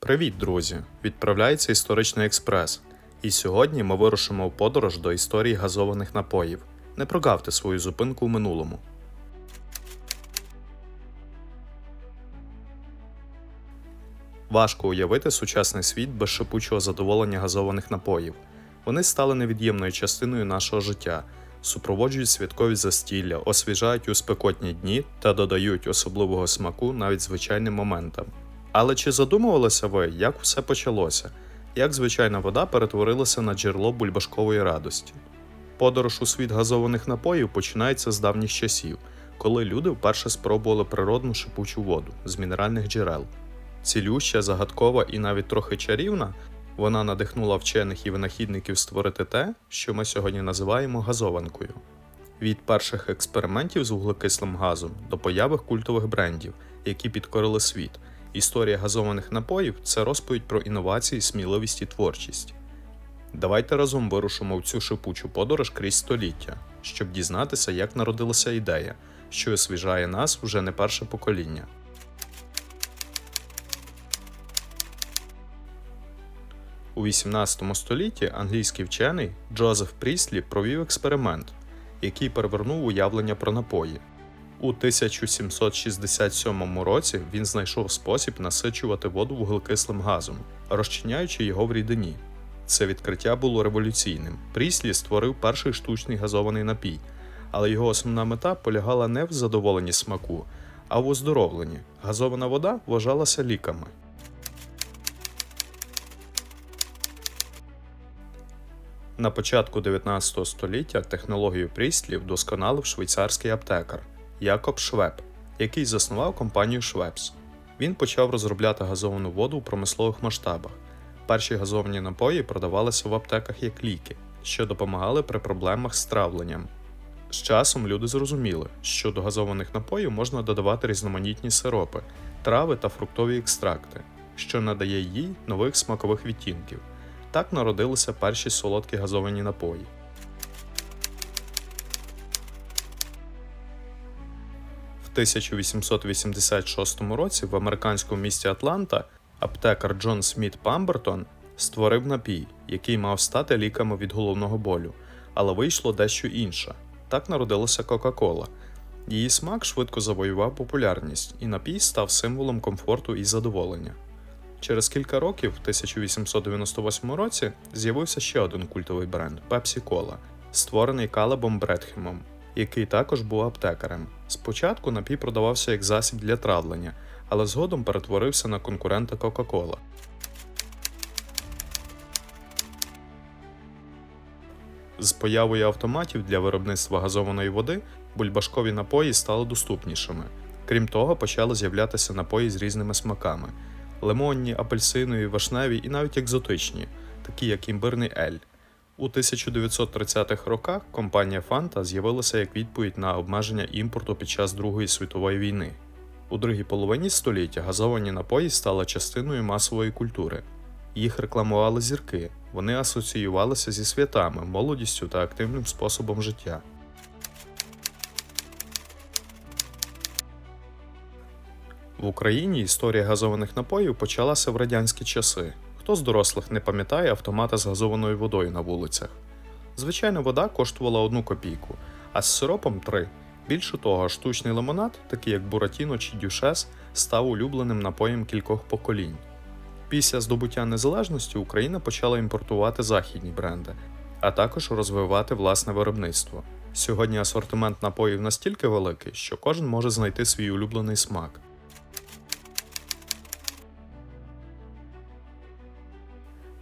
Привіт, друзі! Відправляється історичний експрес. І сьогодні ми вирушимо в подорож до історії газованих напоїв. Не прогавте свою зупинку в минулому. Важко уявити сучасний світ без шипучого задоволення газованих напоїв. Вони стали невід'ємною частиною нашого життя, супроводжують святкові застілля, освіжають у спекотні дні та додають особливого смаку навіть звичайним моментам. Але чи задумувалися ви, як все почалося? Як звичайна вода перетворилася на джерело бульбашкової радості? Подорож у світ газованих напоїв починається з давніх часів, коли люди вперше спробували природну шипучу воду з мінеральних джерел. Цілюща, загадкова і навіть трохи чарівна, вона надихнула вчених і винахідників створити те, що ми сьогодні називаємо газованкою. Від перших експериментів з вуглекислим газом до появи культових брендів, які підкорили світ. Історія газованих напоїв це розповідь про інновації, сміливість і творчість. Давайте разом вирушимо в цю шипучу подорож крізь століття, щоб дізнатися, як народилася ідея, що освіжає нас вже не перше покоління. У 18 столітті англійський вчений Джозеф Пріслі провів експеримент, який перевернув уявлення про напої. У 1767 році він знайшов спосіб насичувати воду вуглекислим газом, розчиняючи його в рідині. Це відкриття було революційним. Пріслі створив перший штучний газований напій, але його основна мета полягала не в задоволенні смаку, а в оздоровленні. Газована вода вважалася ліками. На початку 19 століття технологію Пріслі вдосконалив швейцарський аптекар Якоб Швеб, який заснував компанію Швепс. Він почав розробляти газовану воду в промислових масштабах. Перші газовані напої продавалися в аптеках як ліки, що допомагали при проблемах з травленням. З часом люди зрозуміли, що до газованих напоїв можна додавати різноманітні сиропи, трави та фруктові екстракти, що надає їй нових смакових відтінків. Так народилися перші солодкі газовані напої. 1886 році в американському місті Атланта аптекар Джон Сміт Памбертон створив напій, який мав стати ліками від головного болю, але вийшло дещо інше. Так народилася Кока-Кола. Її смак швидко завоював популярність, і напій став символом комфорту і задоволення. Через кілька років, в 1898 році, з'явився ще один культовий бренд Pepsi Cola, створений Калебом Бретхемом, який також був аптекарем. Спочатку напій продавався як засіб для травлення, але згодом перетворився на конкурента Coca-Cola. З появою автоматів для виробництва газованої води бульбашкові напої стали доступнішими. Крім того, почали з'являтися напої з різними смаками лимонні, апельсинові, вишневі і навіть екзотичні, такі як імбирний ель. У 1930-х роках компанія Fanta з'явилася як відповідь на обмеження імпорту під час Другої світової війни. У другій половині століття газовані напої стали частиною масової культури. Їх рекламували зірки, вони асоціювалися зі святами, молодістю та активним способом життя. В Україні історія газованих напоїв почалася в радянські часи. Хто з дорослих не пам'ятає автомата з газованою водою на вулицях? Звичайна вода коштувала одну копійку, а з сиропом три. Більше того, штучний лимонад, такий як Буратіно чи Дюшес, став улюбленим напоєм кількох поколінь. Після здобуття незалежності Україна почала імпортувати західні бренди, а також розвивати власне виробництво. Сьогодні асортимент напоїв настільки великий, що кожен може знайти свій улюблений смак.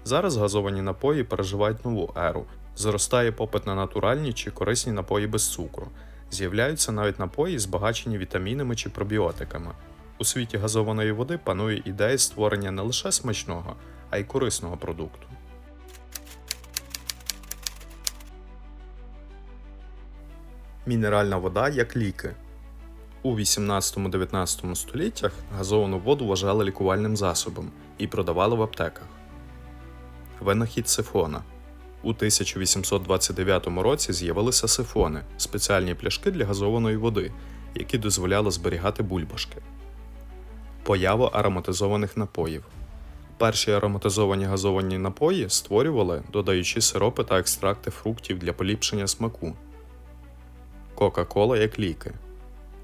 Зараз газовані напої переживають нову еру. Зростає попит на натуральні чи корисні напої без цукру. З'являються навіть напої, збагачені вітамінами чи пробіотиками. У світі газованої води панує ідея створення не лише смачного, а й корисного продукту. Мінеральна вода як ліки. У 18-19 століттях газовану воду вважали лікувальним засобом і продавали в аптеках. Винахід сифона. У 1829 році з'явилися сифони спеціальні пляшки для газованої води, які дозволяли зберігати бульбашки. Поява ароматизованих напоїв. Перші ароматизовані газовані напої створювали, додаючи сиропи та екстракти фруктів для поліпшення смаку. Кока-кола як ліки.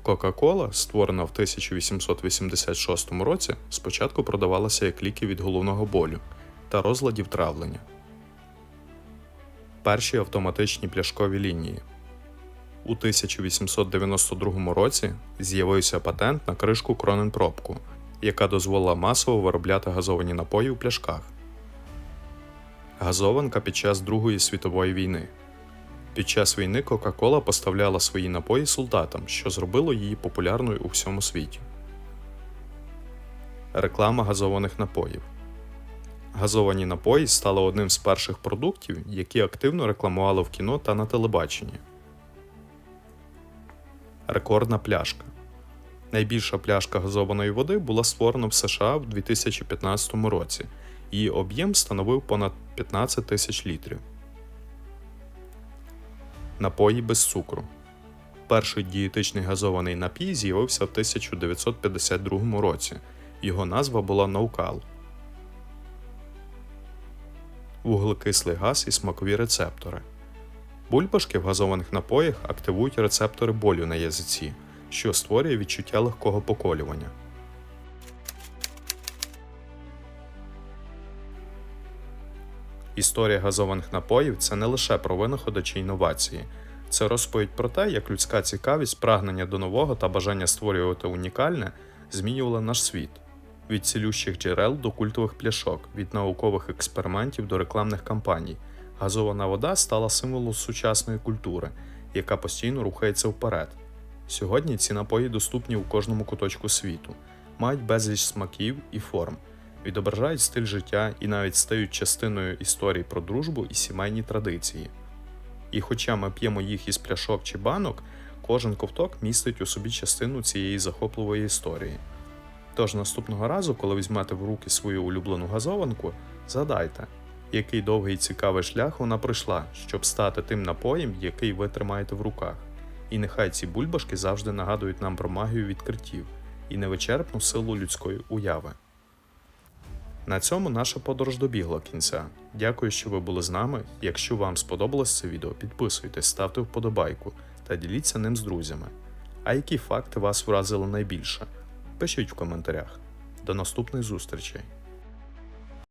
Кока-кола, створена в 1886 році, спочатку продавалася як ліки від головного болю та розладів травлення. Перші автоматичні пляшкові лінії. У 1892 році з'явився патент на кришку Кроненпробку, яка дозволила масово виробляти газовані напої у пляшках. Газованка під час Другої світової війни. Під час війни Кока-Кола поставляла свої напої солдатам, що зробило її популярною у всьому світі. Реклама газованих напоїв. Газовані напої стали одним з перших продуктів, які активно рекламували в кіно та на телебаченні. Рекордна пляшка. Найбільша пляшка газованої води була створена в США в 2015 році. Її об'єм становив понад 15 тисяч літрів. Напої без цукру. Перший дієтичний газований напій з'явився в 1952 році. Його назва була Ноукал. Вуглекислий газ і смакові рецептори. Бульбашки в газованих напоях активують рецептори болю на язиці, що створює відчуття легкого поколювання. Історія газованих напоїв це не лише про винаходи чи інновації. Це розповідь про те, як людська цікавість, прагнення до нового та бажання створювати унікальне змінювали наш світ від цілющих джерел до культових пляшок, від наукових експериментів до рекламних кампаній. Газована вода стала символом сучасної культури, яка постійно рухається вперед. Сьогодні ці напої доступні у кожному куточку світу, мають безліч смаків і форм, відображають стиль життя і навіть стають частиною історій про дружбу і сімейні традиції. І хоча ми п'ємо їх із пляшок чи банок, кожен ковток містить у собі частину цієї захопливої історії. Тож наступного разу, коли візьмете в руки свою улюблену газованку, згадайте, який довгий і цікавий шлях вона пройшла, щоб стати тим напоєм, який ви тримаєте в руках. І нехай ці бульбашки завжди нагадують нам про магію відкриттів і невичерпну силу людської уяви. На цьому наша подорож добігла кінця. Дякую, що ви були з нами. Якщо вам сподобалось це відео, підписуйтесь, ставте вподобайку та діліться ним з друзями. А які факти вас вразили найбільше? Пишіть в коментарях. До наступних зустрічей!